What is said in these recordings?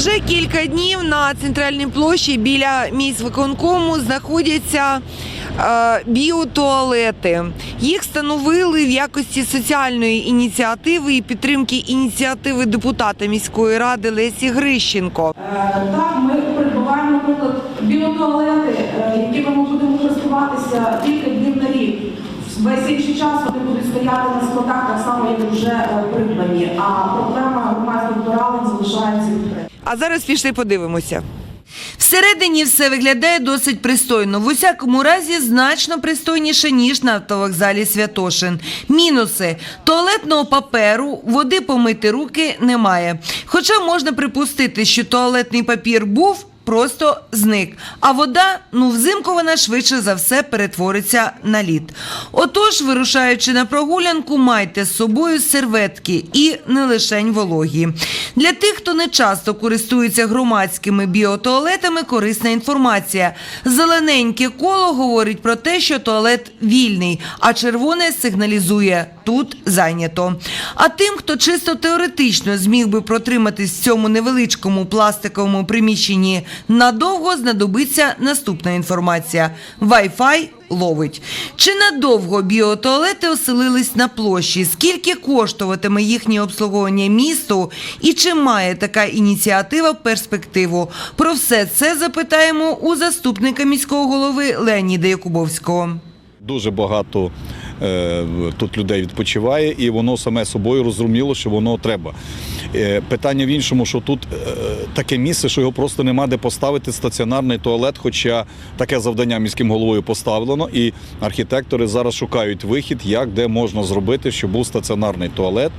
Вже кілька днів на центральній площі біля місць виконкому знаходяться е, біотуалети. Їх встановили в якості соціальної ініціативи і підтримки ініціативи депутата міської ради Лесі Грищенко. Е, Так, ми придбаваємо, наприклад, біотуалети, е, якими ми будемо користуватися кілька днів на рік. Весь інший час вони будуть стояти на складах так само, як вже е, придбані. А проблема громадських вторгалень залишається відкритою. А зараз пішли подивимося. Всередині все виглядає досить пристойно. В усякому разі, значно пристойніше, ніж на автовокзалі Святошин. Мінуси туалетного паперу, води помити руки немає. Хоча можна припустити, що туалетний папір був. Просто зник. А вода, ну взимку вона швидше за все перетвориться на лід. Отож, вирушаючи на прогулянку, майте з собою серветки і не лишень вологі. Для тих, хто не часто користується громадськими біотуалетами, корисна інформація. Зелененьке коло говорить про те, що туалет вільний, а червоне сигналізує тут зайнято. А тим, хто чисто теоретично зміг би протриматись в цьому невеличкому пластиковому приміщенні надовго, знадобиться наступна інформація. Wi-Fi ловить. Чи надовго біотуалети оселились на площі? Скільки коштуватиме їхнє обслуговування місту? І чи має така ініціатива перспективу? Про все це запитаємо у заступника міського голови Леоніда Якубовського. Дуже багато тут людей відпочиває, і воно саме собою розуміло, що воно треба. Е, питання в іншому, що тут е, таке місце, що його просто нема де поставити стаціонарний туалет, хоча таке завдання міським головою поставлено, і архітектори зараз шукають вихід, як де можна зробити, щоб був стаціонарний туалет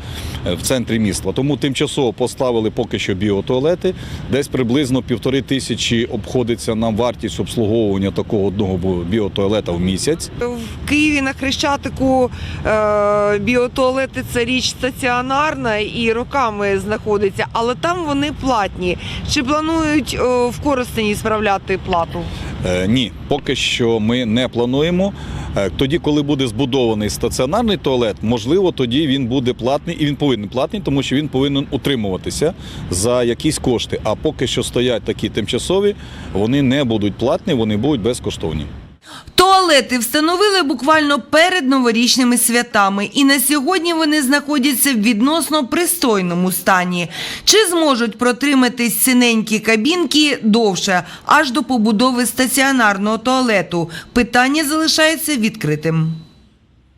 е, в центрі міста. Тому тимчасово поставили поки що біотуалети. Десь приблизно півтори тисячі обходиться нам вартість обслуговування такого одного біотуалета в місяць. В Києві на Хрещатику е, біотуалети це річ стаціонарна і роками знаходиться, але там вони платні. Чи планують е, в Коростені справляти плату? Е, Ні, поки що ми не плануємо. Тоді, коли буде збудований стаціонарний туалет, можливо, тоді він буде платний і він повинен платний, тому що він повинен утримуватися за якісь кошти. А поки що стоять такі тимчасові, вони не будуть платні, вони будуть безкоштовні. Туалети встановили буквально перед новорічними святами, і на сьогодні вони знаходяться в відносно пристойному стані. Чи зможуть протриматись синенькі кабінки довше, аж до побудови стаціонарного туалету? Питання залишається відкритим.